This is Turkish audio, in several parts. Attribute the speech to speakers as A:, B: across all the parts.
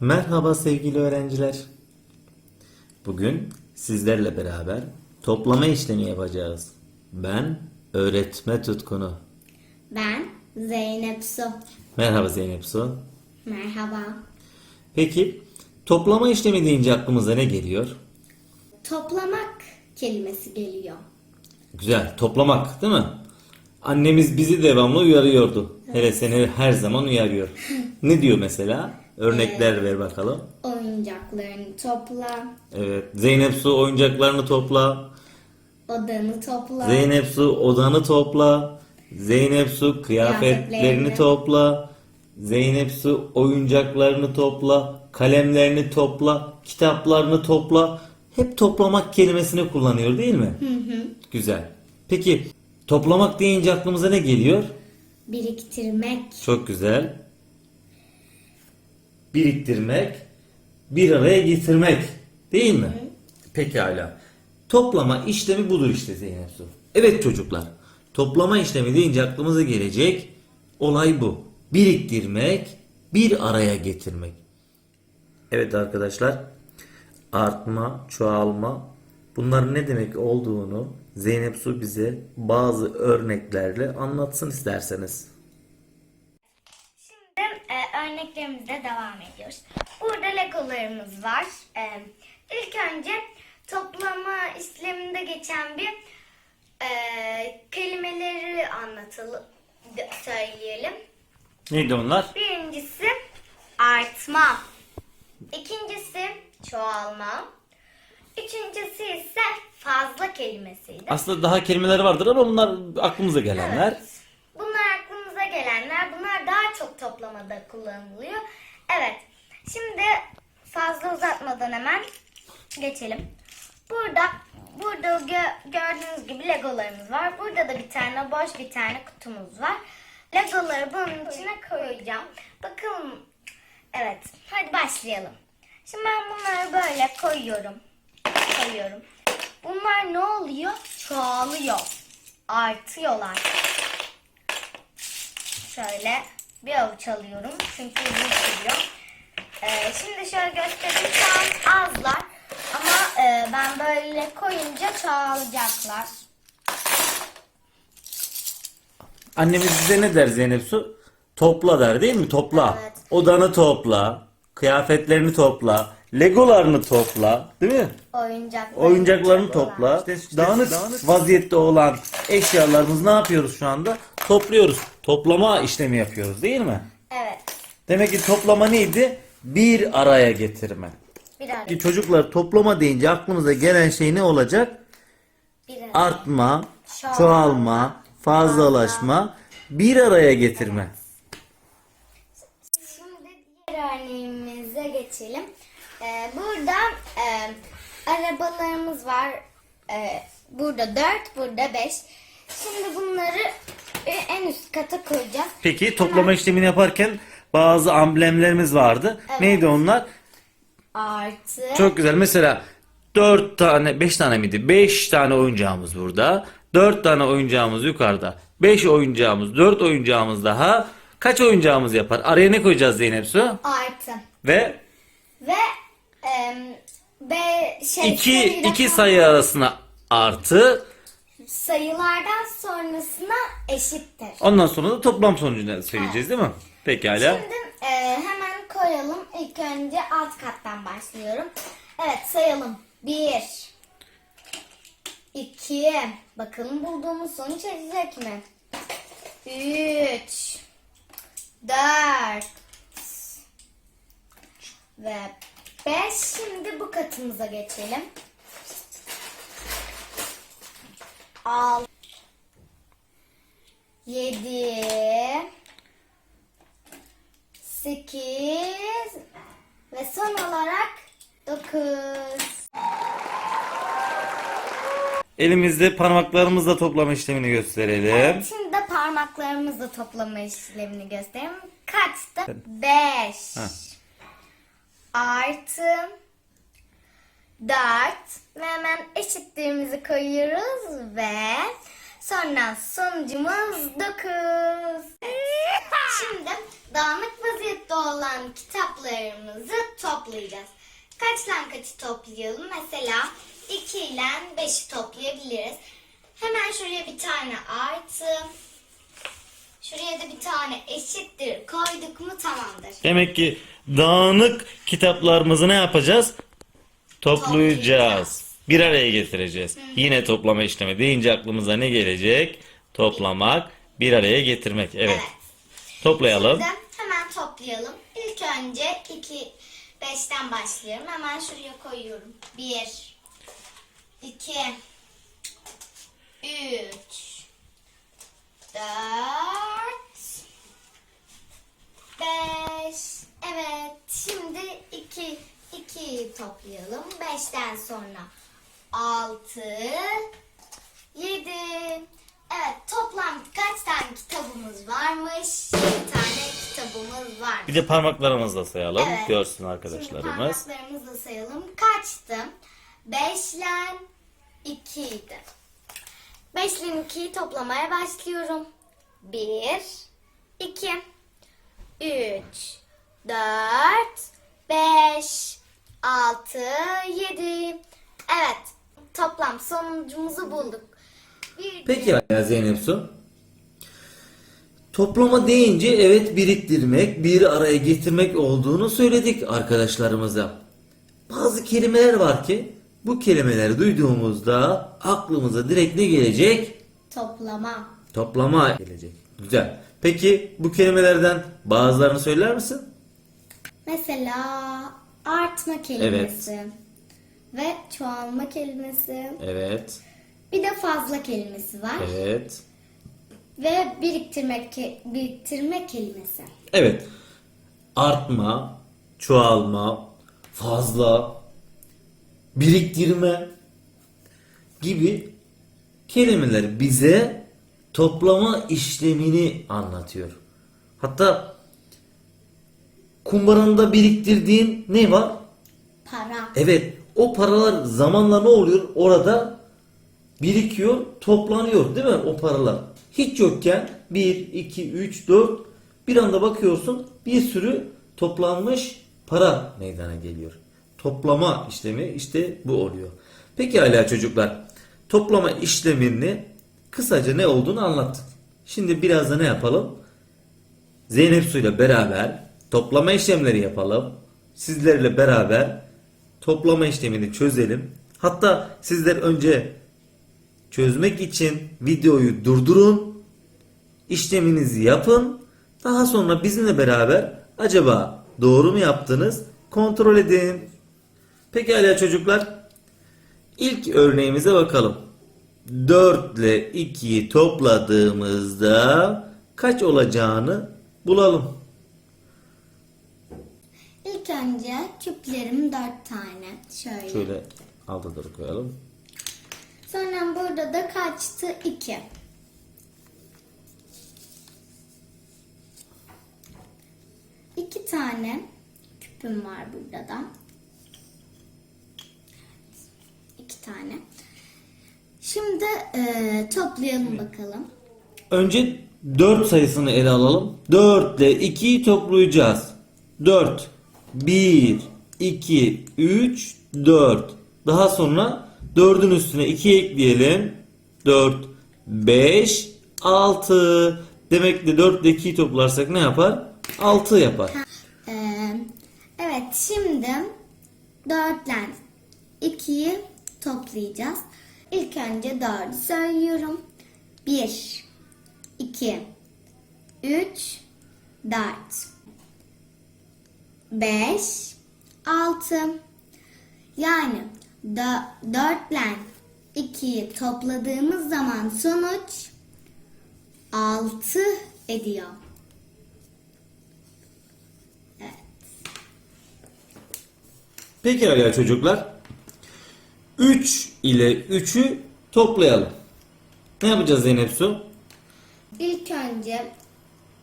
A: Merhaba sevgili öğrenciler. Bugün sizlerle beraber toplama işlemi yapacağız. Ben öğretme tutkunu.
B: Ben Zeynep Su.
A: Merhaba Zeynep Su.
B: Merhaba.
A: Peki toplama işlemi deyince aklımıza ne geliyor?
B: Toplamak kelimesi geliyor.
A: Güzel, toplamak değil mi? Annemiz bizi devamlı uyarıyordu. Hele seni her zaman uyarıyor. Ne diyor mesela? Örnekler ver bakalım.
B: Oyuncaklarını topla,
A: Evet, Zeynep Su oyuncaklarını topla.
B: odanı topla,
A: Zeynep Su odanı topla. Zeynep Su kıyafetlerini
B: Kıyafetlerini.
A: topla. Zeynep Su oyuncaklarını topla. Kalemlerini topla. Kitaplarını topla. Hep toplamak kelimesini kullanıyor değil mi? Güzel. Peki toplamak deyince aklımıza ne geliyor?
B: biriktirmek,
A: Çok güzel. Biriktirmek, bir araya getirmek değil mi? Pekala. Toplama işlemi budur işte Zeynep Su. Evet çocuklar. Toplama işlemi deyince aklımıza gelecek olay bu. Biriktirmek, bir araya getirmek. Evet arkadaşlar. Artma, çoğalma bunların ne demek olduğunu Zeynep Su bize bazı örneklerle anlatsın isterseniz.
B: Örneklerimize devam ediyoruz. Burada legolarımız var. E, ilk önce toplama işleminde geçen bir e, kelimeleri anlatalım, söyleyelim.
A: Neydi onlar?
B: Birincisi artma. İkincisi çoğalma. Üçüncüsü ise fazla kelimesiydi.
A: Aslında daha kelimeler vardır ama bunlar aklımıza gelenler.
B: Evet. Gelenler. Bunlar daha çok toplamada kullanılıyor. Evet. Şimdi fazla uzatmadan hemen geçelim. Burada burada gö- gördüğünüz gibi legolarımız var. Burada da bir tane boş bir tane kutumuz var. Legoları bunun içine koyacağım. Bakalım. Evet. Hadi başlayalım. Şimdi ben bunları böyle koyuyorum. Koyuyorum. Bunlar ne oluyor? Çoğalıyor. Artıyorlar. Şöyle bir avuç alıyorum. Çünkü uzun sürüyor. Ee, şimdi şöyle göstereyim. Şu an azlar. Ama e, ben böyle koyunca çoğalacaklar.
A: Annemiz bize ne der Zeynep Su? Topla der değil mi? Topla.
B: Evet.
A: Odanı topla. Kıyafetlerini topla. Legolarını topla. Değil mi?
B: Oyuncaklarını,
A: Oyuncaklarını topla.
B: topla.
A: dağınık, vaziyette olan eşyalarımızı ne yapıyoruz şu anda? Topluyoruz. Toplama işlemi yapıyoruz değil mi?
B: Evet.
A: Demek ki toplama neydi? Bir araya getirme.
B: Bir araya.
A: Çocuklar toplama deyince aklımıza gelen şey ne olacak?
B: Bir araya.
A: Artma,
B: Çoğalma,
A: çoğalma, fazlalaşma, bir araya getirme.
B: Şimdi diğer örneğimize geçelim. Ee, burada e, arabalarımız var. Ee, burada 4, burada 5. Şimdi bunları en üst kata koyacağız.
A: Peki toplama işlemini yaparken bazı amblemlerimiz vardı.
B: Evet.
A: Neydi onlar?
B: Artı.
A: Çok güzel. Mesela 4 tane, 5 tane miydi? 5 tane oyuncağımız burada. 4 tane oyuncağımız yukarıda. 5 oyuncağımız, 4 oyuncağımız daha. Kaç oyuncağımız yapar? Araya ne koyacağız Zeynep Su?
B: Artı.
A: Ve
B: Ve e, be, şey,
A: 2
B: sayı
A: 2
B: rakam-
A: sayı arasına artı.
B: Sayılardan sonrasına eşittir.
A: Ondan sonra da toplam sonucunu söyleyeceğiz değil mi? Pekala.
B: Şimdi e, hemen koyalım. İlk önce alt kattan başlıyorum. Evet sayalım. 1 2 Bakalım bulduğumuz sonuç edecek mi? 3 4 ve 5 Şimdi bu katımıza geçelim. 6 7 8 ve son olarak 9.
A: Elimizde parmaklarımızla toplama işlemini gösterelim.
B: Evet, şimdi de parmaklarımızla toplama işlemini göstereyim. Kaçtı? 5
A: Ha.
B: artı 4 ve hemen eşitliğimizi koyuyoruz ve Sonra sonucumuz 9. Şimdi dağınık vaziyette olan kitaplarımızı toplayacağız. Kaçtan kaçı toplayalım? Mesela 2 ile 5'i toplayabiliriz. Hemen şuraya bir tane artı. Şuraya da bir tane eşittir koyduk mu tamamdır.
A: Demek ki dağınık kitaplarımızı ne yapacağız? Toplayacağız. Bir araya getireceğiz. Yine toplama işlemi deyince aklımıza ne gelecek? Toplamak, bir araya getirmek. Evet.
B: Evet.
A: Toplayalım.
B: Şimdi hemen toplayalım. İlk önce 2 5'ten başlıyorum. Hemen şuraya koyuyorum. 1 2 3 4 5 Evet. Şimdi 2 2 toplayalım. 5'ten sonra 6 7 Evet toplam kaç tane kitabımız varmış? 7 tane kitabımız var.
A: Bir de parmaklarımızla sayalım.
B: Evet.
A: Görsün
B: Şimdi
A: arkadaşlarımız.
B: parmaklarımızla sayalım. Kaçtı? 5 ile 2 idi. 5 ile 2'yi toplamaya başlıyorum. 1 2 3 4 5 6 7 Evet. Toplam sonucumuzu bulduk. Bir
A: Peki ya Zeynep Su. Toplama deyince evet biriktirmek, bir araya getirmek olduğunu söyledik arkadaşlarımıza. Bazı kelimeler var ki bu kelimeleri duyduğumuzda aklımıza direkt ne gelecek?
B: toplama.
A: Toplama gelecek. Güzel. Peki bu kelimelerden bazılarını söyler misin?
B: Mesela artma kelimesi ve çoğalma kelimesi.
A: Evet.
B: Bir de fazla kelimesi var
A: Evet.
B: ve biriktirmek ke- biriktirme kelimesi.
A: Evet. Artma, çoğalma, fazla, biriktirme gibi kelimeler bize toplama işlemini anlatıyor. Hatta kumbaranda biriktirdiğin ne var?
B: Para.
A: Evet, o paralar zamanla ne oluyor? Orada birikiyor, toplanıyor değil mi o paralar? Hiç yokken 1, 2, 3, 4 bir anda bakıyorsun bir sürü toplanmış para meydana geliyor. Toplama işlemi işte bu oluyor. Peki hala çocuklar toplama işlemini kısaca ne olduğunu anlattık. Şimdi biraz da ne yapalım? Zeynep Su ile beraber toplama işlemleri yapalım. Sizlerle beraber toplama işlemini çözelim. Hatta sizler önce çözmek için videoyu durdurun. işleminizi yapın. Daha sonra bizimle beraber acaba doğru mu yaptınız kontrol edin. Pekala çocuklar. İlk örneğimize bakalım. 4 ile 2'yi topladığımızda kaç olacağını bulalım.
B: İlk önce küplerim dört tane. Şöyle.
A: Şöyle alta doğru koyalım.
B: Sonra burada da kaçtı? İki. İki tane küpüm var burada da. İki tane. Şimdi eee, toplayalım bakalım.
A: Önce 4 sayısını ele alalım. 4 ile 2'yi toplayacağız. 4 1 2 3 4 Daha sonra 4'ün üstüne 2 ekleyelim. 4 5 6 Demek ki 4 ile 2'yi toplarsak ne yapar? 6 yapar.
B: Eee, evet şimdi dörtle ikiyi toplayacağız. İlk önce dördü söylüyorum. Bir, iki, üç, dört, beş, altı. Yani dö- dörtle ikiyi topladığımız zaman sonuç altı ediyor. Evet.
A: Pekala çocuklar. 3 ile 3'ü toplayalım. Ne yapacağız Zeynep Su?
B: İlk önce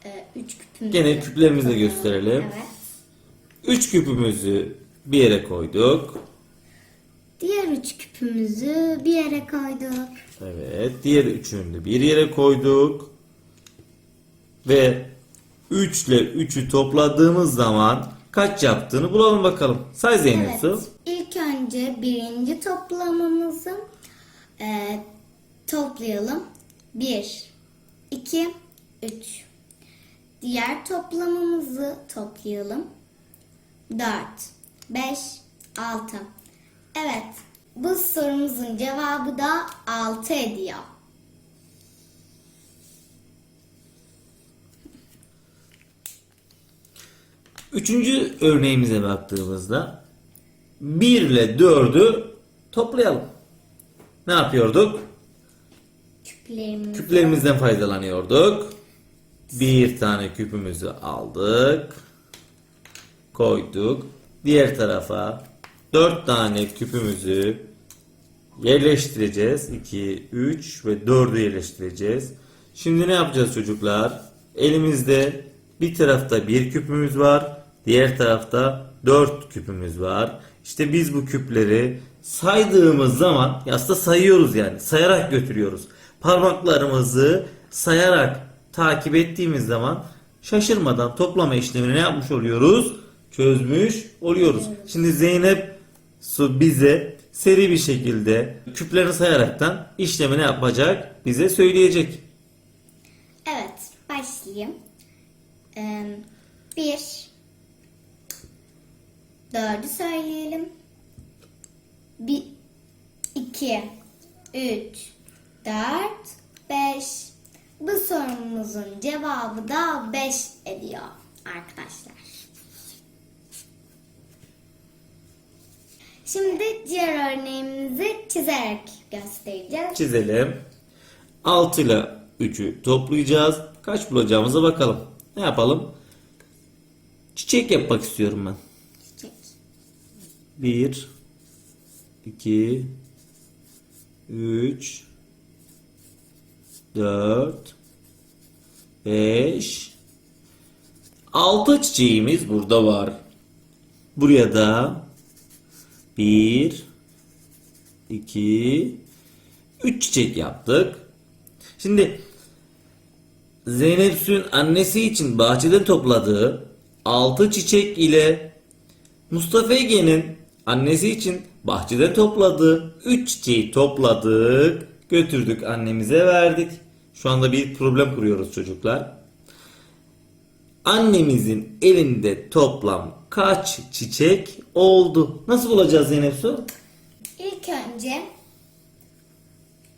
B: e, üç küpümüzü
A: Gene küplerimizi de gösterelim.
B: Evet.
A: 3 küpümüzü bir yere koyduk.
B: Diğer üç küpümüzü bir yere koyduk.
A: Evet. Diğer üçünü de bir yere koyduk. Ve 3 ile 3'ü topladığımız zaman kaç yaptığını bulalım bakalım. Say Zeynep
B: Evet.
A: Su.
B: İlk önce birinci toplamamızı e, toplayalım. 1, 2, 3. Diğer toplamamızı toplayalım. 4, 5, 6. Evet. Bu sorumuzun cevabı da 6 ediyor.
A: Üçüncü örneğimize baktığımızda 1 ile 4'ü toplayalım. Ne yapıyorduk?
B: Küplerimiz.
A: Küplerimizden faydalanıyorduk. Bir tane küpümüzü aldık. Koyduk. Diğer tarafa dört tane küpümüzü yerleştireceğiz. 2, 3 ve 4'ü yerleştireceğiz. Şimdi ne yapacağız çocuklar? Elimizde bir tarafta bir küpümüz var. Diğer tarafta 4 küpümüz var. İşte biz bu küpleri saydığımız zaman aslında sayıyoruz yani. Sayarak götürüyoruz. Parmaklarımızı sayarak takip ettiğimiz zaman şaşırmadan toplama işlemini ne yapmış oluyoruz? Çözmüş oluyoruz. Şimdi Zeynep Su bize seri bir şekilde küplerini sayaraktan işlemi ne yapacak bize söyleyecek.
B: Evet, başlayayım. Ee, bir, dördü söyleyelim. Bir, iki, üç, dört, beş. Bu sorumuzun cevabı da beş ediyor arkadaşlar. Şimdi diğer örneğimizi çizerek göstereceğiz.
A: Çizelim. 6 ile 3'ü toplayacağız. Kaç bulacağımıza bakalım. Ne yapalım? Çiçek yapmak istiyorum ben.
B: Çiçek.
A: 1 2 3 4 5 6 çiçeğimiz burada var. Buraya da 1 2 3 çiçek yaptık. Şimdi Zeynep Su'nun annesi için bahçeden topladığı 6 çiçek ile Mustafa Ege'nin annesi için bahçede topladığı 3 çiçeği topladık, götürdük annemize verdik. Şu anda bir problem kuruyoruz çocuklar. Annemizin elinde toplam kaç çiçek oldu? Nasıl bulacağız Zeynep Su?
B: İlk önce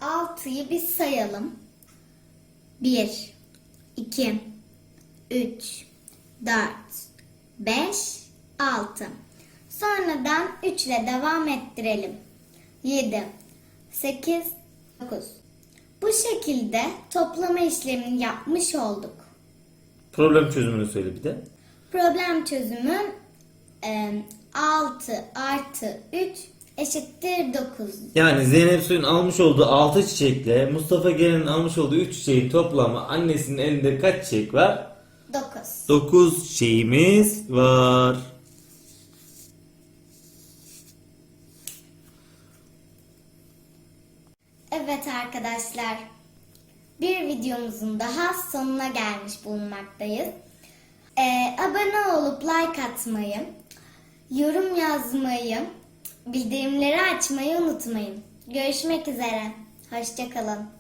B: 6'yı bir sayalım. 1, 2, 3, 4, 5, 6. Sonradan 3 ile devam ettirelim. 7, 8, 9. Bu şekilde toplama işlemini yapmış olduk.
A: Problem çözümünü söyle bir de.
B: Problem çözümü e, 6 artı 3 eşittir 9.
A: Yani Zeynep Su'nun almış olduğu 6 çiçekle Mustafa Gelin'in almış olduğu 3 çiçeğin toplamı annesinin elinde kaç çiçek var?
B: 9.
A: 9 çiçeğimiz var.
B: Evet arkadaşlar. Bir videomuzun daha sonuna gelmiş bulunmaktayız. Ee, abone olup like atmayı, yorum yazmayı, bildirimleri açmayı unutmayın. Görüşmek üzere. Hoşçakalın.